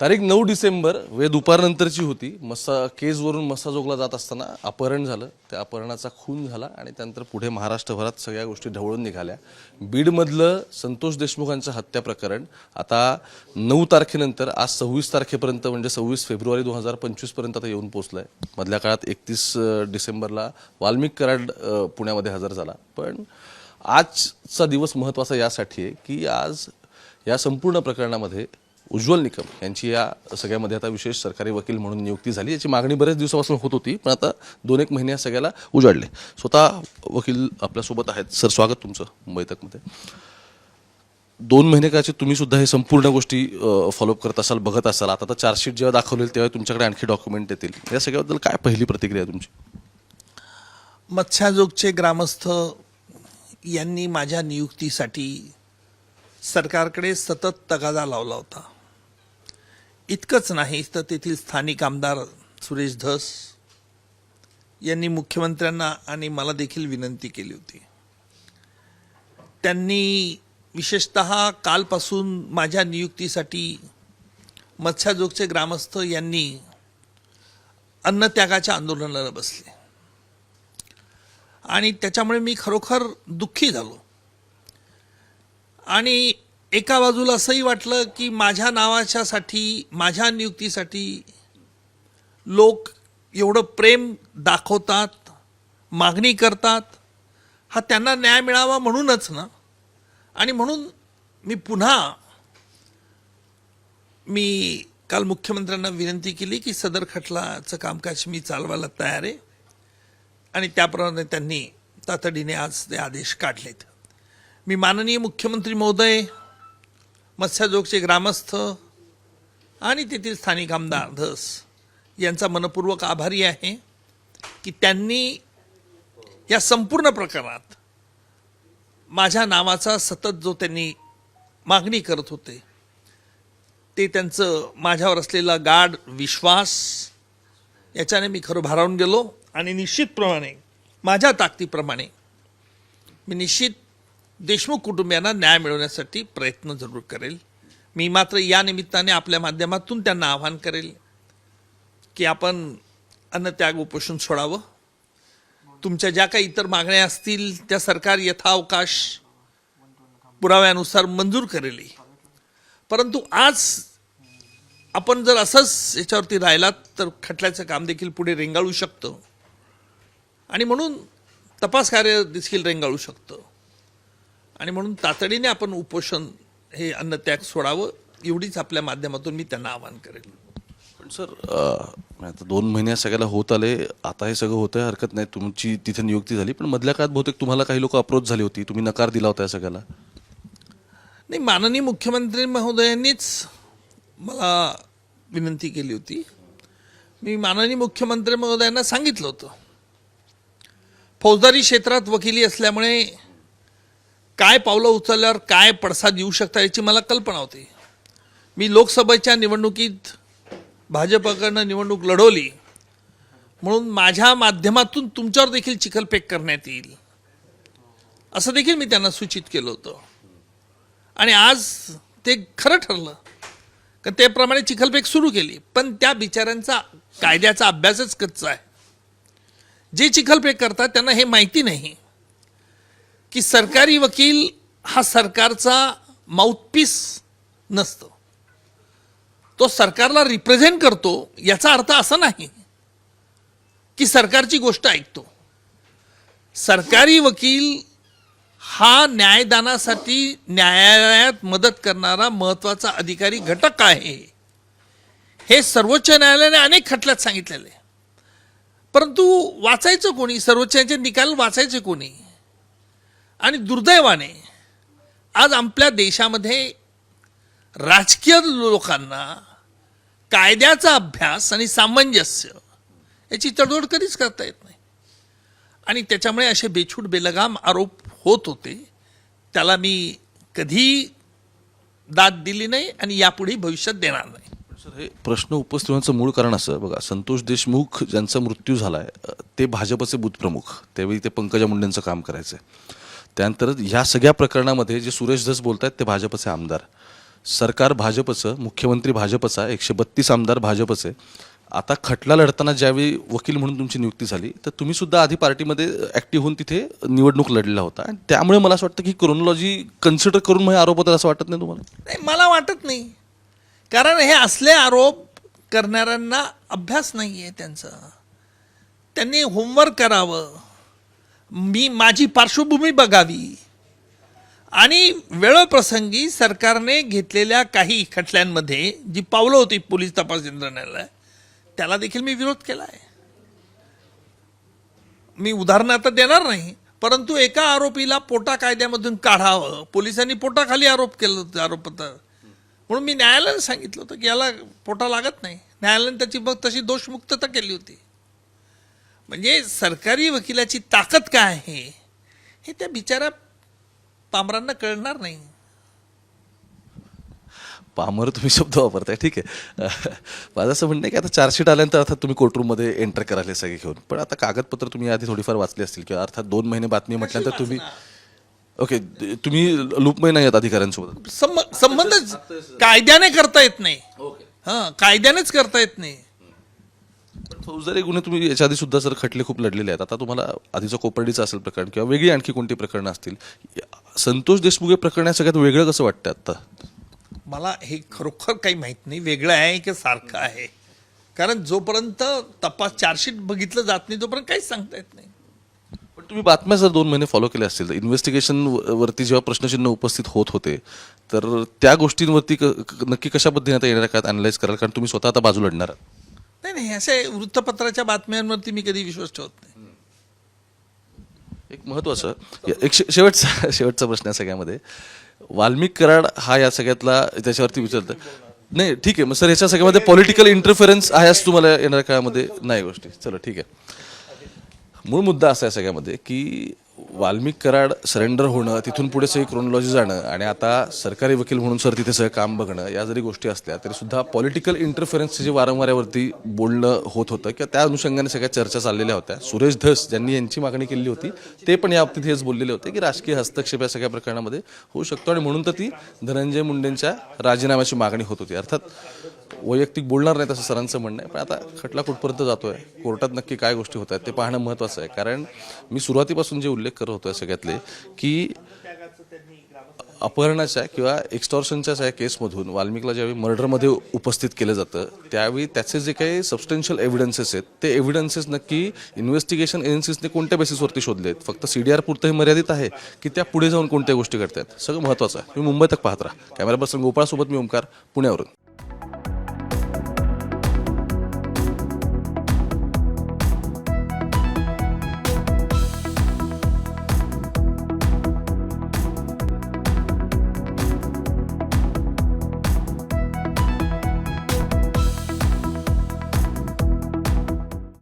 तारीख नऊ डिसेंबर वेळ दुपारनंतरची होती. मस्सा केजवरून मस्साजोगला जात असताना अपहरण झालं. त्या अपहरणाचा खून झाला आणि त्यानंतर पुढे महाराष्ट्रभरात सगळ्या गोष्टी ढवळून निघाल्या. बीडमधलं संतोष देशमुखांचं हत्या प्रकरण आता नऊ तारखेनंतर आज सव्वीस तारखेपर्यंत म्हणजे सव्वीस फेब्रुवारी दोन हजार पंचवीसपर्यंत आता येऊन पोचलं आहे मधल्या काळात एकतीस डिसेंबरला वाल्मिक कराड पुण्यामध्ये हजर झाला. पण आजचा दिवस महत्त्वाचा यासाठी आहे की आज या संपूर्ण प्रकरणामध्ये उज्ज्वल निकम यांची या सगळ्यामध्ये आता विशेष सरकारी वकील म्हणून नियुक्ती झाली याची मागणी बरेच दिवसापासून होत होती पण आता दोन एक महिने सगळ्याला उजाडले. स्वतः वकील आपल्यासोबत आहेत. सर स्वागत तुमचं बैठकमध्ये दोन महिने काचे तुम्ही सुद्धा हे संपूर्ण गोष्टी फॉलोअप करत असाल बघत असाल. आता तर चार्जशीट जेव्हा दाखवलेल तेव्हा तुमच्याकडे आणखी डॉक्युमेंट येतील. या सगळ्याबद्दल काय पहिली प्रतिक्रिया तुमची? मत्स्याजोगचे ग्रामस्थ यांनी माझ्या नियुक्तीसाठी सरकारकडे सतत तगादा लावला होता. इतकंच नाही तर तेथील स्थानिक आमदार सुरेश धस यांनी मुख्यमंत्र्यांना आणि मला देखील विनंती केली होती. त्यांनी विशेषत कालपासून माझ्या नियुक्तीसाठी मत्स्याजोगचे ग्रामस्थ यांनी अन्नत्यागाच्या आंदोलनाला बसले. आणि त्याच्यामुळे मी खरोखर दुःखी झालो. आणि एका बाजूला असंही वाटलं की माझ्या नावाच्यासाठी माझ्या नियुक्तीसाठी लोक एवढं प्रेम दाखवतात मागणी करतात. हा त्यांना न्याय मिळावा म्हणूनच ना. आणि म्हणून मी पुन्हा मी काल मुख्यमंत्र्यांना विनंती केली की सदर खटलाचं कामकाज मी चालवायला तयार आहे. आणि त्याप्रमाणे त्यांनी तातडीने आज ते आदेश काढलेत. मी माननीय मुख्यमंत्री महोदय मत्स्याजोगचे ग्रामस्थ आणि तेथील स्थानिक आमदार धस यांचा मनपूर्वक आभारी आहे की त्यांनी या संपूर्ण प्रकरणात माझ्या नावाचा सतत जो त्यांनी मागणी करत होते ते त्यांचं माझ्यावर असलेला गाढ विश्वास याच्याने मी खरं भारावून गेलो आणि निश्चितप्रमाणे माझ्या ताकदीप्रमाणे मी निश्चित देशमुख कुटुंबियांना न्याय मिळवण्यासाठी प्रयत्न जरूर करेल. मी मात्र या निमित्ताने आपल्या माध्यमातून त्यांना आवाहन करेल की आपण अन्नत्याग उपोषण सोडावं. तुमच्या ज्या काही इतर मागण्या असतील त्या सरकार यथावकाश पुराव्यानुसार मंजूर करेल. परंतु आज आपण जर असंच याच्यावरती राहिलात तर खटल्याचं काम देखील पुढे रेंगाळू शकतं. आणि म्हणून तपास कार्य देखील रेंगाळू शकतं. आणि म्हणून तातडीने आपण उपोषण हे अन्नत्याग सोडावं एवढीच आपल्या माध्यमातून मी त्यांना आवाहन करेल पण सर आता दोन महिने सगळ्याला होत आले आता हे सगळं होतंय हरकत नाही. तुमची तिथे नियुक्ती झाली पण मधल्या काळात बहुतेक तुम्हाला काही लोक अप्रोच झाली होती. तुम्ही नकार दिला होता या सगळ्याला. नाही माननीय मुख्यमंत्री महोदयांनीच मला विनंती केली होती. मी माननीय मुख्यमंत्री महोदयांना सांगितलं होतं. फौजदारी क्षेत्रात वकिली असल्यामुळे काय पावलं उचलल्यावर काय पडसाद येऊ शकता याची मला कल्पना होती. मी लोकसभेच्या निवडणुकीत भाजपकडनं निवडणूक लढवली. म्हणून माझ्या माध्यमातून तुमच्यावर देखील चिखलफेक करण्यात येईल. असं देखील मी त्यांना सूचित केलं होतं. आणि आज ते खरं ठरलं. कारण त्याप्रमाणे चिखलफेक सुरू केली. पण त्या बिचाऱ्यांचा कायद्याचा अभ्यासच कच्चा आहे. जे चिखलफेक करतात त्यांना हे माहिती नाही. की सरकारी वकील हा सरकारचा माउथपीस नसतो. तो सरकारला रिप्रेझेंट करतो याचा अर्थ असा नाही की सरकारची गोष्ट ऐकतो. सरकारी वकील हा न्यायदानासाठी न्यायालयात मदत करणारा महत्त्वाचा अधिकारी घटक आहे. हे सर्वोच्च न्यायालयाने अनेक खटल्यात सांगितलेले. परंतु वाचायचं कोणी? सर्वोच्च निकाल वाचायचे कोणी? आणि दुर्दैवाने आज आपल्या देशामध्ये राजकीय लोकांना कायद्याचा अभ्यास आणि सामंजस्य याची तडजोड कधीच करता येत नाही. आणि त्याच्यामुळे असे बेछूट बेलगाम आरोप होत होते. त्याला मी कधी दाद दिली नाही आणि यापुढे भविष्यात देणार नाही. सर हे प्रश्न उपस्थित होण्याचं मूळ कारण असं बघा संतोष देशमुख ज्यांचा मृत्यू झालाय आहे ते भाजपचे बूथप्रमुख त्यावेळी ते पंकजा मुंडेंचं काम करायचे. त्यानंतर ह्या सगळ्या प्रकरणामध्ये जे सुरेश धस बोलत आहेत ते भाजपचे आमदार. सरकार भाजपचं मुख्यमंत्री भाजपचा एकशे बत्तीस आमदार भाजपचे. आता खटला लढताना ज्यावेळी वकील म्हणून तुमची नियुक्ती झाली तर तुम्ही सुद्धा आधी पार्टीमध्ये ॲक्टिव्ह होऊन तिथे निवडणूक लढलेला होता. आणि त्यामुळे मला असं वाटतं की क्रोनॉलॉजी कन्सिडर करून मग आरोप होतात असं वाटत नाही तुम्हाला? नाही मला वाटत नाही. कारण हे असले आरोप करणाऱ्यांना अभ्यास नाही आहे त्यांचा. त्यांनी होमवर्क करावं. मी माझी पार्श्वभूमी बघावी. आणि वेळोप्रसंगी सरकारने घेतलेल्या काही खटल्यांमध्ये जी पावलं होती पोलीस तपास यंत्रणेला त्याला देखील मी विरोध केला आहे मी उदाहरणं आता देणार नाही परंतु एका आरोपीला पोटा कायद्यामधून काढावं पोलिसांनी पोटाखाली आरोप केलं होतं आरोपपत्र. म्हणून मी न्यायालयानं सांगितलं होतं की याला पोटा लागत नाही. न्यायालयाने त्याची मग तशी दोषमुक्तता केली होती. म्हणजे सरकारी वकिलाची ताकद काय आहे? हे त्या बिचाऱ्या पामरांना कळणार नाही. पामर तुम्ही शब्द वापरताय ठीक आहे. माझं असं म्हणणं आहे की आता चार्जशीट आल्यानंतर अर्थात तुम्ही कोर्टरूममध्ये एंटर कराल सगळे घेऊन. पण आता कागदपत्र तुम्ही आधी थोडीफार वाचली असतील किंवा अर्थात दोन महिने बातमी म्हटल्यानंतर तुम्ही ओके तुम्ही लूपमध्ये नाही आहेत अधिकाऱ्यांसोबत. संब- संबंध कायद्याने करता येत नाही. हा कायद्यानेच करता येत नाही. फौजदारी गुन्हे तुम्ही याच्या आधी सुद्धा सर खटले खूप लढलेले आहेत. आता तुम्हाला आधीचं कोपर्डीचं असेल प्रकरण किंवा वेगळी आणखी कोणती प्रकरणं असतील? संतोष देशमुख हे प्रकरण सगळ्यात वेगळं कसं वाटतं आता मला हे खरोखर काही माहीत नाही. वेगळं आहे की सारखं आहे? कारण जोपर्यंत तपास चार्जशीट बघितलं जात नाही तोपर्यंत काहीच सांगता येत नाही. पण तुम्ही बातम्या जर दोन महिने फॉलो केल्या असतील. तर इन्व्हेस्टिगेशन वरती जेव्हा प्रश्नचिन्ह उपस्थित होत होते तर त्या गोष्टींवरती क- क- नक्की कशा पद्धतीने आता येणाऱ्या काळात अनालाइज कराल? कारण तुम्ही स्वतः आता बाजू लढणार आहात. नाही नाही असे वृत्तपत्राच्या बातम्यांवरती मी कधी विश्वास ठेवत नाही. एक महत्वाचं एक शे- शेवटचा शेवटचा प्रश्न आहे सगळ्यामध्ये. वाल्मिक कराड हा या सगळ्यातला त्याच्यावरती विचारतं नाही ठीक आहे मग सर याच्या सगळ्यामध्ये पॉलिटिकल इंटरफेरन्स आहे असं तुम्हाला येणाऱ्या काळामध्ये नाही गोष्टी. चलो ठीक आहे. मूळ मुद्दा असा आहे सगळ्यामध्ये की वाल्मिक कराड सरेंडर होणं तिथून पुढे सगळी क्रोनॉलॉजी जाणं आणि आता सरकारी वकील म्हणून सर तिथे सगळं काम बघणं या जरी गोष्टी असल्या तरी सुद्धा पॉलिटिकल इंटरफेरन्सचे जे वारंवारावरती बोलणं होत होतं. किंवा त्या अनुषंगाने सगळ्या चर्चा चाललेल्या होत्या. सुरेश धस ज्यांनी यांची मागणी केली होती ते पण या बाबतीत हेच बोललेले होते की राजकीय हस्तक्षेप या सगळ्या प्रकरणामध्ये होऊ शकतो. आणि म्हणून तर ती धनंजय मुंडेंच्या राजीनाम्याची मागणी होत होती. अर्थात वैयक्तिक बोलणार नाही तसं सरांचं म्हणणं आहे पण आता खटला कुठपर्यंत जातोय? कोर्टात नक्की काय गोष्टी होत आहेत ते पाहणं महत्त्वाचं आहे. कारण मी सुरुवातीपासून जे उल्लेख करत होतो सगळ्यातले की अपहरणाच्या किंवा एक्स्टॉर्शनच्या या केसमधून वाल्मिकला ज्यावेळी मर्डरमध्ये उपस्थित केलं जातं त्यावेळी त्याचे जे काही सबस्टेन्शियल एव्हिडन्सेस आहेत ते एव्हिडन्सेस नक्की इन्व्हेस्टिगेशन एजन्सीजने कोणत्या बेसिसवरती शोधले आहेत? फक्त सी डी आर पुरतं हे मर्यादित आहे की त्या पुढे जाऊन कोणत्या गोष्टी करतात सगळं महत्त्वाचं आहे. मी मुंबई तक पाहत राहा. कॅमेरा पर्सन गोपाळसोबत मी ओंकार पुण्यावरून.